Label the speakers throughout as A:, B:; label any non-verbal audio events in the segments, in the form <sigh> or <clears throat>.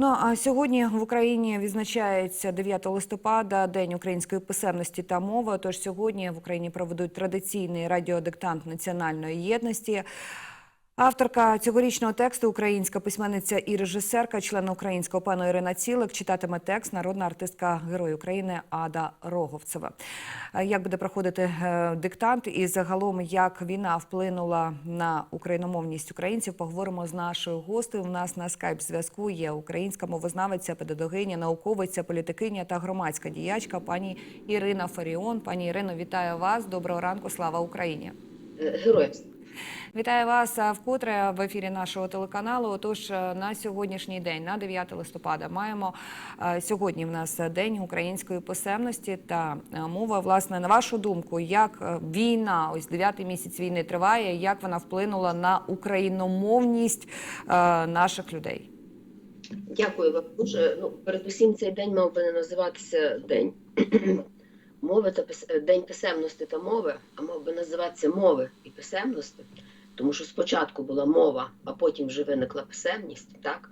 A: Ну а сьогодні в Україні відзначається 9 листопада, День української писемності та мови. Тож сьогодні в Україні проведуть традиційний радіодиктант національної єдності. Авторка цьогорічного тексту, українська письменниця і режисерка, член українського пану Ірина Цілик, читатиме текст народна артистка Герой України Ада Роговцева. Е, Як буде проходити е, диктант і загалом як війна вплинула на україномовність українців, поговоримо з нашою гостею. У нас на скайп зв'язку є українська мовознавиця, педагогиня, науковиця, політикиня та громадська діячка пані Ірина Фаріон. Пані Ірино, вітаю вас. Доброго ранку. Слава Україні.
B: Е, Героям.
A: Вітаю вас вкотре в ефірі нашого телеканалу. Отож, е, на сьогоднішній день, на 9 листопада, маємо е, сьогодні. В нас день української писемності та е, мова. Власне, на вашу думку, як війна, ось дев'ятий місяць війни триває, як вона вплинула на україномовність наших людей?
B: Дякую вам дуже. Ну, передусім, цей день мав би не називатися День мови та пис- День писемності та мови, а мав би називатися мови і писемності. Тому що спочатку була мова, а потім вже виникла писемність. Так?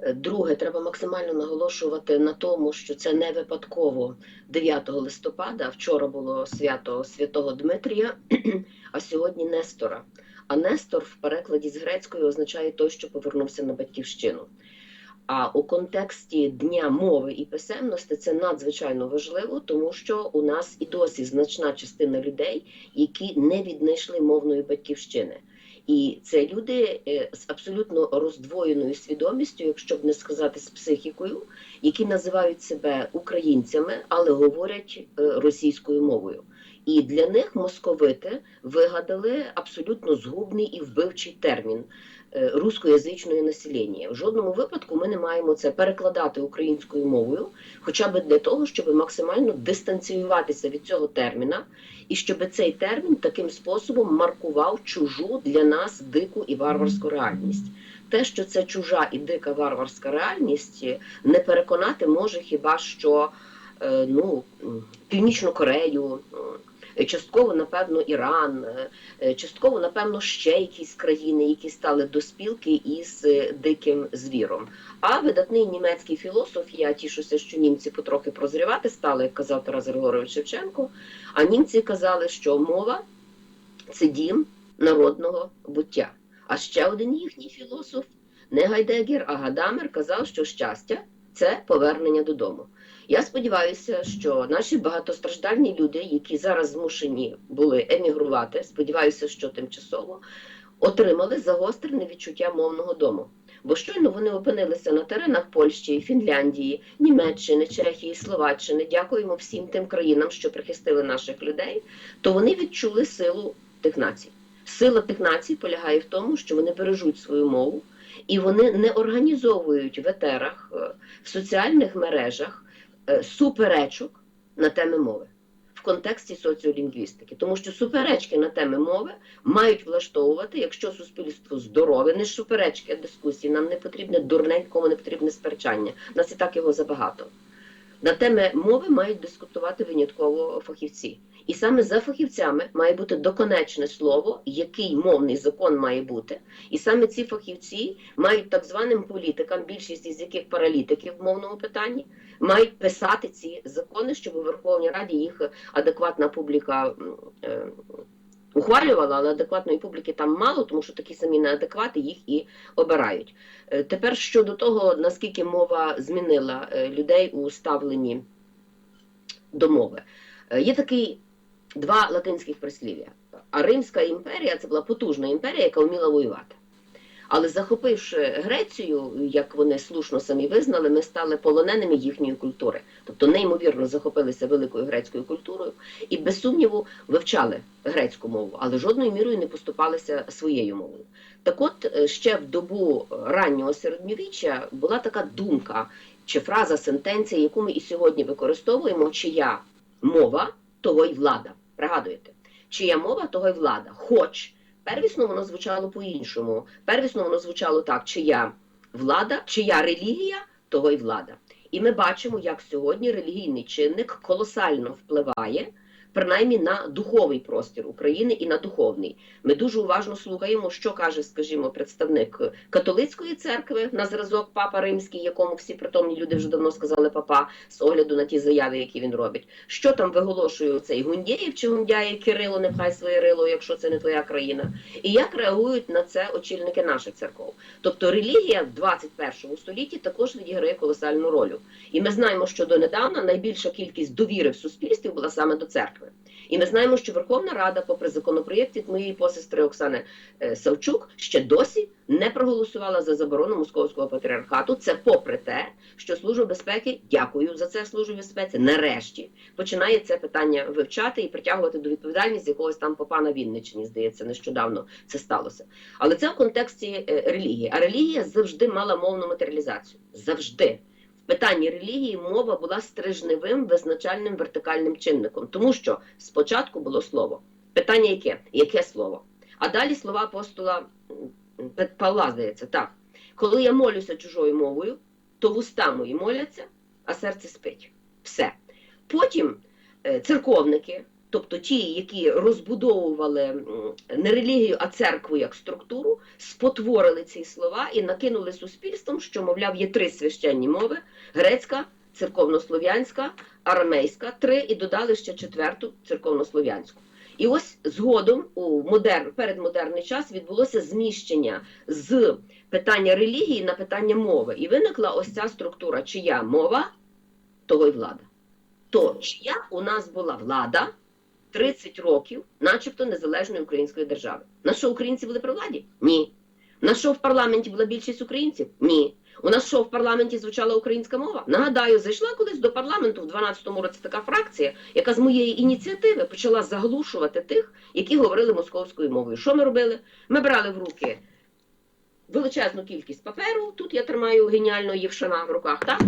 B: Е, Друге, треба максимально наголошувати на тому, що це не випадково 9 листопада. Вчора було свято Святого Дмитрія, <clears throat> а сьогодні Нестора. А Нестор в перекладі з грецької означає той, що повернувся на батьківщину. А у контексті Дня мови і писемності це надзвичайно важливо, тому що у нас і досі значна частина людей, які не віднайшли мовної батьківщини. І це люди е, з абсолютно роздвоєною свідомістю, якщо б не сказати з психікою, які називають себе українцями, але говорять е, російською мовою. І для них московити вигадали абсолютно згубний і вбивчий термін е, рускоязичної населення. В жодному випадку ми не маємо це перекладати українською мовою, хоча б для того, щоб максимально дистанціюватися від цього терміна, і щоб цей термін таким способом маркував чужу для нас дику і варварську реальність. Те, що це чужа і дика варварська реальність, не переконати може хіба що е, ну, Північну Корею. М, Частково, напевно, Іран, е, частково, напевно, ще якісь країни, які стали до спілки із е, диким звіром. А видатний німецький філософ, я тішуся, що німці потрохи прозрівати стали, як казав Тарас Григорович Шевченко. А німці казали, що мова це дім народного буття. А ще один їхній філософ, не Гайдегер, а Гадамер, казав, що щастя це повернення додому. Я сподіваюся, що наші багатостраждальні люди, які зараз змушені були емігрувати, сподіваюся, що тимчасово отримали загострене відчуття мовного дому. Бо щойно вони опинилися на теренах Польщі, Фінляндії, Німеччини, Чехії, Словаччини. Дякуємо всім тим країнам, що прихистили наших людей. То вони відчули силу тих націй. Сила тих націй полягає в тому, що вони бережуть свою мову і вони не організовують в етерах, е, в соціальних мережах суперечок на теми мови в контексті соціолінгвістики, тому що суперечки на теми мови мають влаштовувати, якщо суспільство здорове, не суперечки, а дискусії. Нам не потрібне дурне, нікому не потрібне сперечання. Нас і так його забагато. На теми мови мають дискутувати винятково фахівці. І саме за фахівцями має бути доконечне слово, який мовний закон має бути. І саме ці фахівці мають так званим політикам, більшість із яких паралітики в мовному питанні, мають писати ці закони, щоб у Верховній Раді їх адекватна публіка е, ухвалювала, але адекватної публіки там мало, тому що такі самі неадеквати їх і обирають. Е, Тепер щодо того, наскільки мова змінила е, людей у ставленні до мови. Є такий два латинських прислів'я. А Римська імперія це була потужна імперія, яка вміла воювати. Але захопивши Грецію, як вони слушно самі визнали, ми стали полоненими їхньої культури. Тобто неймовірно захопилися великою грецькою культурою і без сумніву вивчали грецьку мову, але жодною мірою не поступалися своєю мовою. Так от е, ще в добу раннього середньовіччя була така думка чи фраза, сентенція, яку ми і сьогодні використовуємо, чия мова, того й влада. Пригадуєте, чия мова, того й влада. Хоч первісно воно звучало по-іншому. Первісно воно звучало так: чия влада, чия релігія, того й влада. І ми бачимо, як сьогодні релігійний чинник колосально впливає принаймні на духовий простір України і на духовний. Ми дуже уважно слухаємо, що каже, скажімо, представник католицької церкви на зразок Папа Римський, якому всі притомні люди вже давно сказали папа з огляду на ті заяви, які він робить. Що там виголошує цей Гундєєв чи Гундяє Кирило, нехай своє рило, якщо це не твоя країна, і як реагують на це очільники наших церков. Тобто релігія в 21 столітті також відіграє колосальну роль. І ми знаємо, що донедавна найбільша кількість довіри в суспільстві була саме до церкви. І ми знаємо, що Верховна Рада, попри законопроєкт моєї посестри Оксани е, Савчук, ще досі не проголосувала за заборону московського патріархату. Це попри те, що Служба безпеки, дякую за це Службі безпеці, нарешті починає це питання вивчати і притягувати до відповідальності якогось там попа на Вінниччині, здається, нещодавно це сталося. Але це в контексті е, релігії. А релігія завжди мала мовну матеріалізацію. Завжди. В питанні релігії мова була стрижневим визначальним вертикальним чинником, тому що спочатку було слово. Питання яке? Яке слово? А далі слова апостола Павла, здається, так. Коли я молюся чужою мовою, то вуста мої моляться, а серце спить. Все. Потім е, церковники, тобто ті, які розбудовували не релігію, а церкву як структуру, спотворили ці слова і накинули суспільством, що, мовляв, є три священні мови: грецька, церковнослов'янська, арамейська, три, і додали ще четверту церковнослов'янську. І ось згодом у модерн, передмодерний час відбулося зміщення з питання релігії на питання мови. І виникла ось ця структура, чия мова, того й влада. То чия у нас була влада 30 років, начебто незалежної української держави. На що українці були при владі? Ні. На що в парламенті була більшість українців? Ні. У нас що в парламенті звучала українська мова? Нагадаю, зайшла колись до парламенту в 12-му році така фракція, яка з моєї ініціативи почала заглушувати тих, які говорили московською мовою. Що ми робили? Ми брали в руки величезну кількість паперу. Тут я тримаю геніального Євшана в руках, так?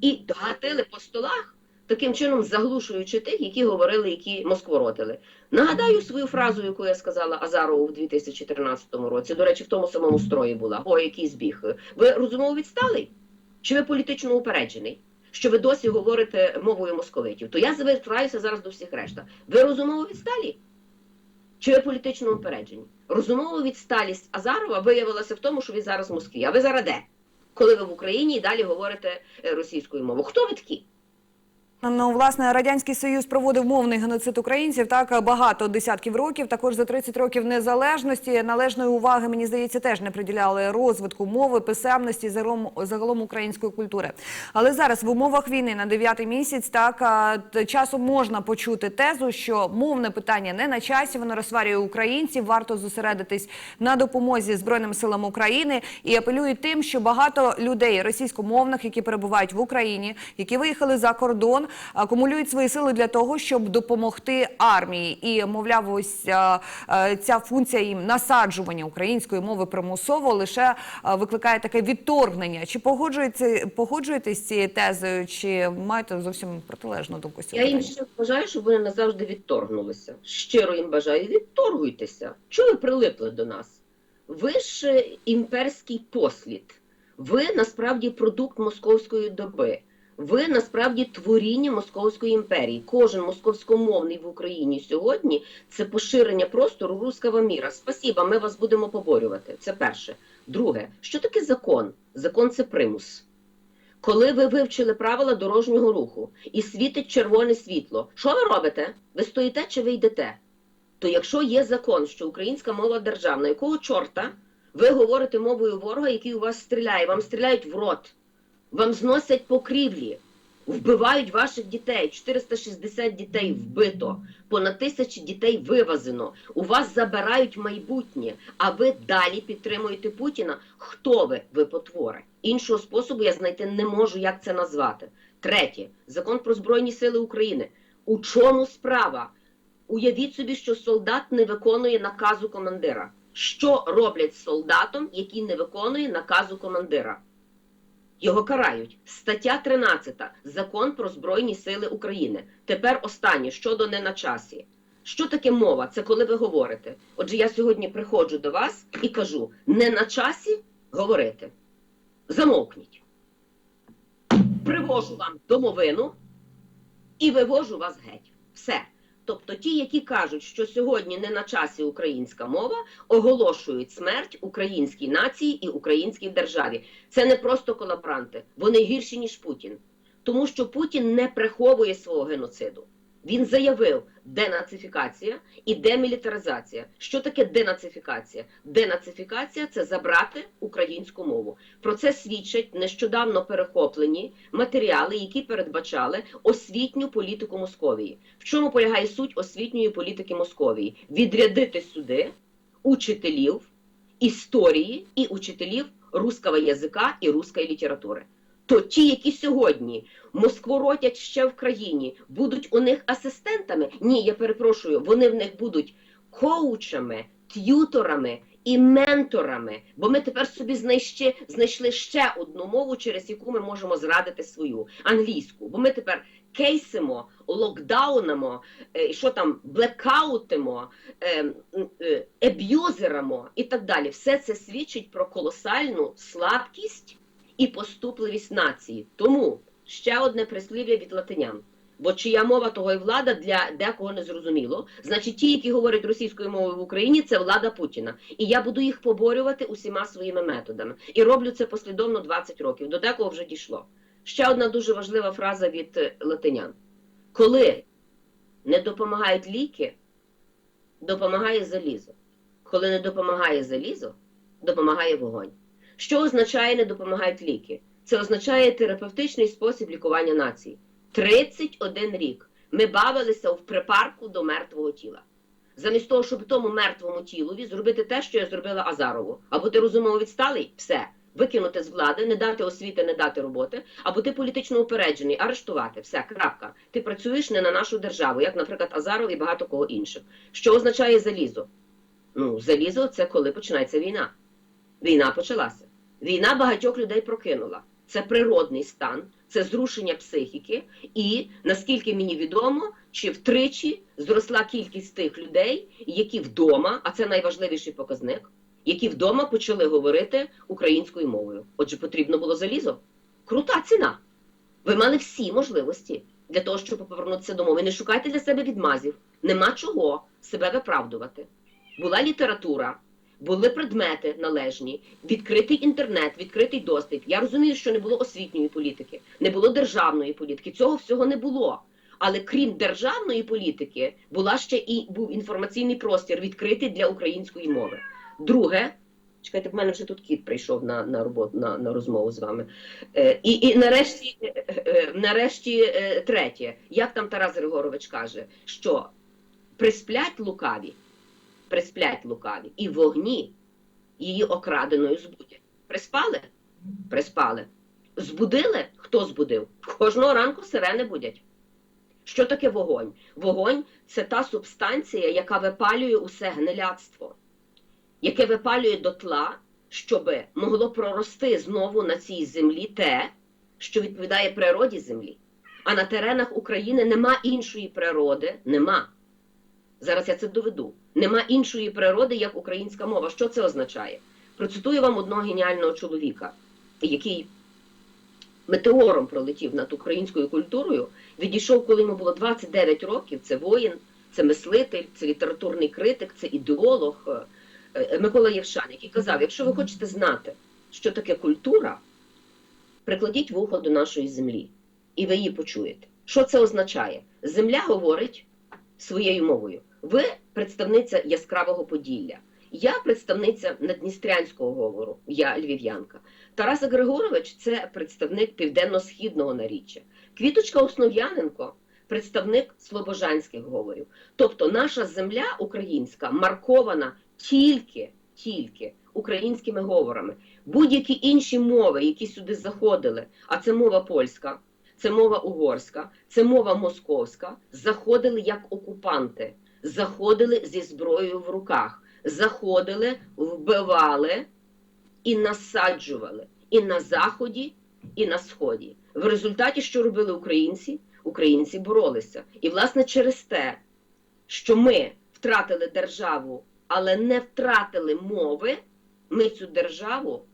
B: І гатили по столах, таким чином заглушуючи тих, які говорили, які москворотили. Нагадаю свою фразу, яку я сказала Азарову в 2013 році. До речі, в тому самому строї була. О, який збіг. Ви розумово відсталий? Чи ви політично упереджений? Що ви досі говорите мовою московитів? То я звертаюся зараз до всіх решта. Ви розумово відсталі? Чи ви політично упереджені? Розумова відсталість Азарова виявилася в тому, що він зараз в Москві. А ви зараз де? Коли ви в Україні і далі говорите е, російською мовою. Хто ви такі?
A: Ну, власне, радянський союз проводив мовний геноцид українців так багато десятків років. Також за 30 років незалежності належної уваги, мені здається, теж не приділяли розвитку мови, писемності загалом, української культури. Але зараз в умовах війни на дев'ятий місяць так часом можна почути тезу, що мовне питання не на часі, воно розсварює українців. Варто зосередитись на допомозі збройним силам України і апелюють тим, що багато людей російськомовних, які перебувають в Україні, які виїхали за кордон, акумулюють свої сили для того, щоб допомогти армії. І мовляв, ось а, а, ця функція їм насаджування української мови примусово лише викликає таке відторгнення. Чи погоджуєте погоджуєтесь з цією тезою, чи маєте зовсім протилежну думку
B: Я їм ще бажаю, щоб вони назавжди відторгнулися. Щиро їм бажаю, відторгуйтеся. Чого ви прилипли до нас? Ви ж е, імперський послід. Ви насправді продукт московської доби. Ви насправді творіння Московської імперії. Кожен московськомовний в Україні сьогодні це поширення простору руского міра. Спасіба, ми вас будемо поборювати. Це перше. Друге, що таке закон? Закон це примус. Коли ви вивчили правила дорожнього руху і світить червоне світло, що ви робите? Ви стоїте чи ви йдете? То якщо є закон, що українська мова державна, якого чорта ви говорите мовою ворога, який у вас стріляє, вам стріляють в рот, вам зносять покрівлі, вбивають ваших дітей, 460 дітей вбито, понад тисячі дітей вивезено, у вас забирають майбутнє, а ви далі підтримуєте Путіна. Хто ви? Ви потвори. Іншого способу я знайти не можу, як це назвати. Третє, закон про Збройні Сили України. У чому справа? Уявіть собі, що солдат не виконує наказу командира. Що роблять з солдатом, який не виконує наказу командира? Його карають. Стаття 13. Закон про Збройні Сили України. Тепер останнє щодо не на часі. Що таке мова? Це коли ви говорите. Отже, я сьогодні приходжу до вас і кажу: не на часі говорити. Замовкніть. Привожу вам домовину і вивожу вас геть. Все. Тобто ті, які кажуть, що сьогодні не на часі українська мова, оголошують смерть українській нації і українській державі. Це не просто колабранти, вони гірші ніж Путін, тому що Путін не приховує свого геноциду. Він заявив денацифікація і демілітаризація. Що таке денацифікація? Денацифікація це забрати українську мову. Про це свідчать нещодавно перехоплені матеріали, які передбачали освітню політику Московії. В чому полягає суть освітньої політики Московії? Відрядити сюди учителів історії і учителів русского язика і русської літератури. То ті, які сьогодні москворотять ще в країні, будуть у них асистентами? Ні, я перепрошую, вони в них будуть коучами, т'юторами і менторами. Бо ми тепер собі знайшли, знайшли ще одну мову, через яку ми можемо зрадити свою англійську. Бо ми тепер кейсимо, локдаунимо, е, що там, блекаутимо, е, е, і так далі. Все це свідчить про колосальну слабкість і поступливість нації. Тому ще одне прислів'я від латинян. Бо чия мова, того й влада для декого не зрозуміло. Значить, ті, які говорять російською мовою в Україні, це влада Путіна. І я буду їх поборювати усіма своїми методами. І роблю це послідовно 20 років. До декого вже дійшло. Ще одна дуже важлива фраза від е, латинян: коли не допомагають ліки, допомагає залізо. Коли не допомагає залізо, допомагає вогонь. Що означає не допомагають ліки? Це означає терапевтичний спосіб лікування нації. 31 рік ми бавилися в припарку до мертвого тіла. Замість того, щоб тому мертвому тілові зробити те, що я зробила Азарову. Або ти розумово відсталий, все, викинути з влади, не дати освіти, не дати роботи, або ти політично упереджений, арештувати, все, крапка. Ти працюєш не на нашу державу, як, наприклад, Азаров і багато кого інших. Що означає залізо? Ну, залізо це коли починається війна. Війна почалася. Війна багатьох людей прокинула. Це природний стан, це зрушення психіки, і наскільки мені відомо, чи втричі зросла кількість тих людей, які вдома, а це найважливіший показник, які вдома почали говорити українською мовою. Отже, потрібно було залізо. Крута ціна. Ви мали всі можливості для того, щоб повернутися до мови. Не шукайте для себе відмазів. Нема чого себе виправдувати. Була література, були предмети належні, відкритий інтернет, відкритий доступ. Я розумію, що не було освітньої політики, не було державної політики. Цього всього не було. Але крім державної політики, була ще і був інформаційний простір відкритий для української мови. Друге, чекайте, в мене вже тут кіт прийшов на, на роботу на, на розмову з вами. Е, і, і нарешті, е, е, нарешті, е, третє, як там Тарас Григорович каже, що присплять лукаві присплять лукаві, і вогні її окраденою збудять. Приспали? Приспали. Збудили? Хто збудив? Кожного ранку сирени будять. Що таке вогонь? Вогонь це та субстанція, яка випалює усе гниляцтво, яке випалює дотла, щоб могло прорости знову на цій землі те, що відповідає природі землі. А на теренах України нема іншої природи, нема. Зараз я це доведу. Нема іншої природи, як українська мова. Що це означає? Процитую вам одного геніального чоловіка, який метеором пролетів над українською культурою, відійшов, коли йому було 29 років. Це воїн, це мислитель, це літературний критик, це ідеолог е, е, Микола Євшан, який казав: якщо ви хочете знати, що таке культура, прикладіть вухо до нашої землі, і ви її почуєте. Що це означає? Земля говорить своєю мовою. Ви представниця яскравого Поділля. Я представниця надністрянського говору, я львів'янка. Тарас Григорович це представник південно-східного наріччя. Квіточка Основ'яненко представник слобожанських говорів. Тобто наша земля українська маркована тільки, тільки українськими говорами. Будь-які інші мови, які сюди заходили, а це мова польська, це мова угорська, це мова московська, заходили як окупанти, заходили зі зброєю в руках, заходили, вбивали і насаджували і на заході, і на сході. В результаті, що робили українці? Українці боролися. І, власне, через те, що ми втратили державу, але не втратили мови, ми цю державу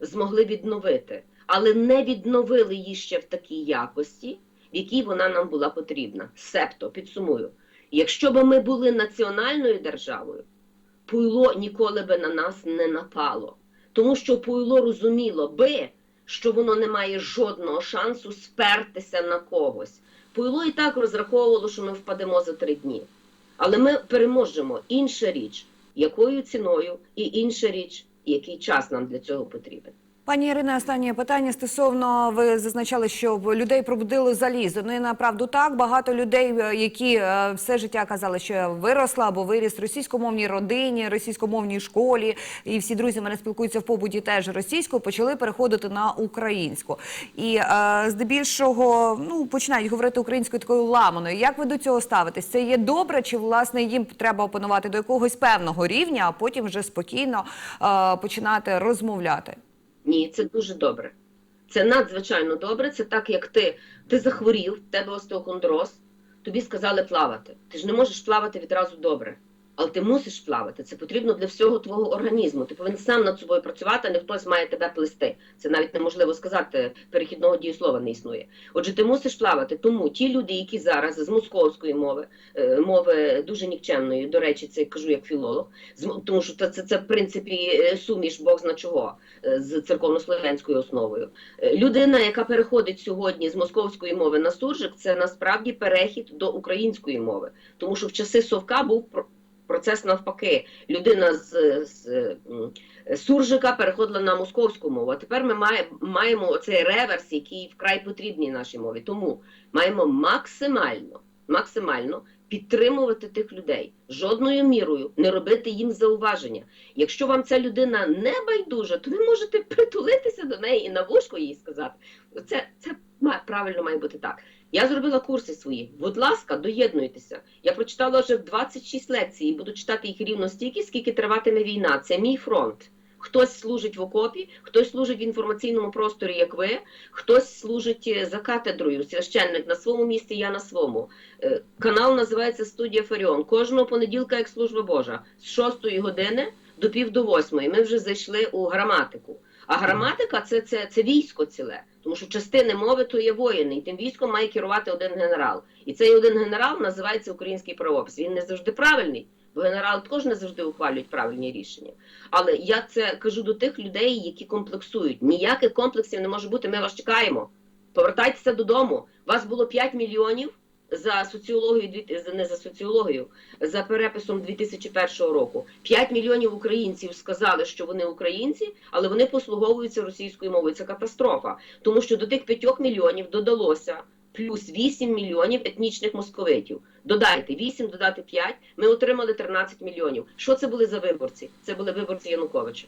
B: змогли відновити, але не відновили її ще в такій якості, в якій вона нам була потрібна. Себто, підсумую, Якщо б ми були національною державою, Пуйло ніколи би на нас не напало. Тому що Пуйло розуміло би, що воно не має жодного шансу спертися на когось. Пуйло і так розраховувало, що ми впадемо за три дні. Але ми переможемо. Інша річ, якою ціною, і інша річ, який час нам для цього потрібен.
A: Пані Ірине, останнє питання стосовно ви зазначали, що людей пробудили залізо. Ну і направду так багато людей, е, які е, все життя казали, що я виросла або виріс в російськомовній родині, російськомовній школі, і всі друзі мене спілкуються в побуті теж російською, почали переходити на українську. І е, здебільшого ну починають говорити українською такою ламаною. Як ви до цього ставитесь? Це є добре, чи власне їм треба опанувати до якогось певного рівня, а потім вже спокійно починати розмовляти?
B: Ні, це дуже добре. Це надзвичайно добре. Це так, як ти, ти захворів, в тебе остеохондроз, тобі сказали плавати. Ти ж не можеш плавати відразу добре. Але ти мусиш плавати. Це потрібно для всього твого організму. Ти повинен сам над собою працювати, а не хтось має тебе плести. Це навіть неможливо сказати, перехідного дієслова не існує. Отже, ти мусиш плавати. Тому ті люди, які зараз з московської мови, е, мови дуже нікчемної, до речі, це кажу як філолог, тому що це, це, це в принципі е, суміш Бог зна чого е, з церковнослов'янською основою. Людина, яка переходить сьогодні з московської мови на суржик, це насправді перехід до української мови, тому що в часи совка був процес навпаки. Людина з, з суржика переходила на московську мову. А тепер ми має, маємо оцей реверс, який вкрай потрібний нашій мові. Тому маємо максимально, максимально підтримувати тих людей жодною мірою, не робити їм зауваження. Якщо вам ця людина не байдужа, то ви можете притулитися до неї і на вушко їй сказати. Це, це правильно має бути так. Я зробила курси свої. Будь ласка, доєднуйтеся. Я прочитала вже 26 лекцій і буду читати їх рівно стільки, скільки триватиме війна. Це мій фронт. Хтось служить в окопі, хтось служить в інформаційному просторі, як ви, хтось служить е, за катедрою, священник на своєму місці, я на своєму. Е, Канал називається Студія Фаріон. Кожного понеділка, як служба Божа, з 6 години до пів до восьмої. Ми вже зайшли у граматику. А граматика це, це, це військо ціле, тому що частини мови то є воїни, і тим військом має керувати один генерал. І цей один генерал називається український правопис. Він не завжди правильний, бо генерал також не завжди ухвалюють правильні рішення. Але я це кажу до тих людей, які комплексують. Ніяких комплексів не може бути. Ми вас чекаємо. Повертайтеся додому. Вас було 5 мільйонів за соціологію, не за соціологію, за переписом 2001 року. 5 мільйонів українців сказали, що вони українці, але вони послуговуються російською мовою. Це катастрофа, тому що до тих 5 мільйонів додалося. Плюс 8 мільйонів етнічних московитів. Додайте 8, додати 5, ми отримали 13 мільйонів. Що це були за виборці? Це були виборці Януковича.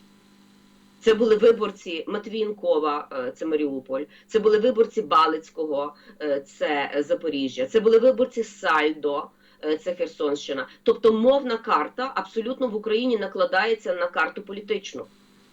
B: Це були виборці Матвієнкова, е, це Маріуполь. Це були виборці Балицького, е, це Запоріжжя. Це були виборці Сальдо, е, це Херсонщина. Тобто мовна карта абсолютно в Україні накладається на карту політичну.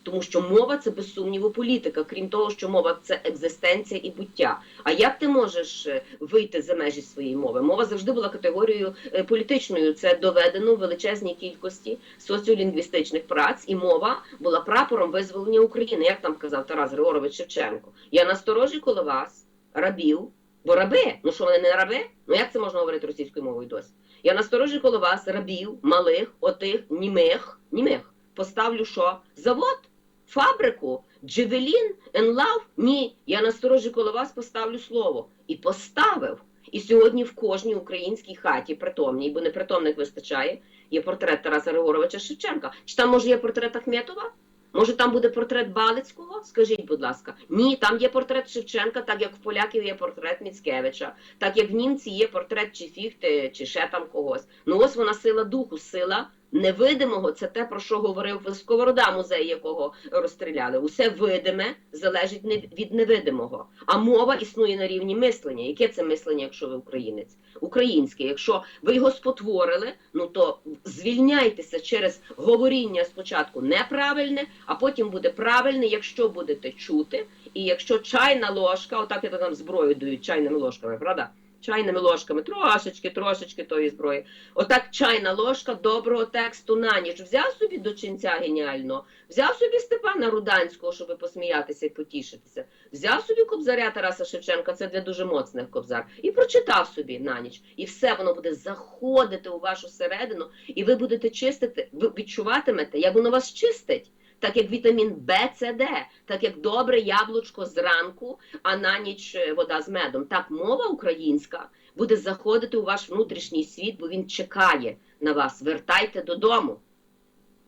B: Тому що мова це без сумніву політика, крім того, що мова це екзистенція і буття. А як ти можеш е, вийти за межі своєї мови? Мова завжди була категорією е, політичною. Це доведено в величезній кількості соціолінгвістичних праць, і мова була прапором визволення України, як там казав Тарас Григорович Шевченко. Я насторожі коло вас, рабів, бо раби, ну що вони не раби? Ну як це можна говорити російською мовою досі? Я насторожі коло вас, рабів, малих, отих, німих, німих. Поставлю що? Завод, фабрику, Джевелін, Енлав? Ні, я насторожі коло вас поставлю слово. І поставив. І сьогодні в кожній українській хаті, притомній, бо непритомних вистачає, є портрет Тараса Григоровича Шевченка. Чи там може є портрет Ахметова? Може там буде портрет Балицького? Скажіть, будь ласка. Ні, там є портрет Шевченка, так як в поляків є портрет Міцкевича, так як в німці є портрет чи Фіхти, чи ще там когось. Ну ось вона сила духу, сила невидимого. Це те, про що говорив Сковорода, музей якого розстріляли. Усе видиме залежить від невидимого. А мова існує на рівні мислення. Яке це мислення, якщо ви українець? Українське. Якщо ви його спотворили, ну то звільняйтеся через говоріння спочатку неправильне, а потім буде правильне, якщо будете чути. І якщо чайна ложка, отак я там зброю дають чайними ложками, правда? Чайними ложками, трошечки, трошечки тої зброї. Отак чайна ложка доброго тексту на ніч. Взяв собі до ченця геніального, взяв собі Степана Руданського, щоб посміятися і потішитися. Взяв собі кобзаря Тараса Шевченка, це для дуже моцних кобзар, і прочитав собі на ніч. І все воно буде заходити у вашу середину, і ви будете чистити, ви відчуватимете, як воно вас чистить. Так як вітамін Б, С, Д, так як добре яблучко зранку, а на ніч е, вода з медом. Так мова українська буде заходити у ваш внутрішній світ, бо він чекає на вас. Вертайте додому.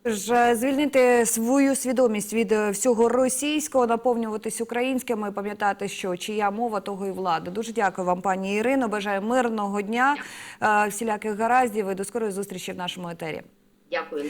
A: Ж е, звільнити свою свідомість від е, всього російського, наповнюватись українським і пам'ятати, що чия мова, того і влада. Дуже дякую вам, пані Ірино. Бажаю мирного дня, всіляких гараздів і до скорої зустрічі в нашому етері.
B: Дякую.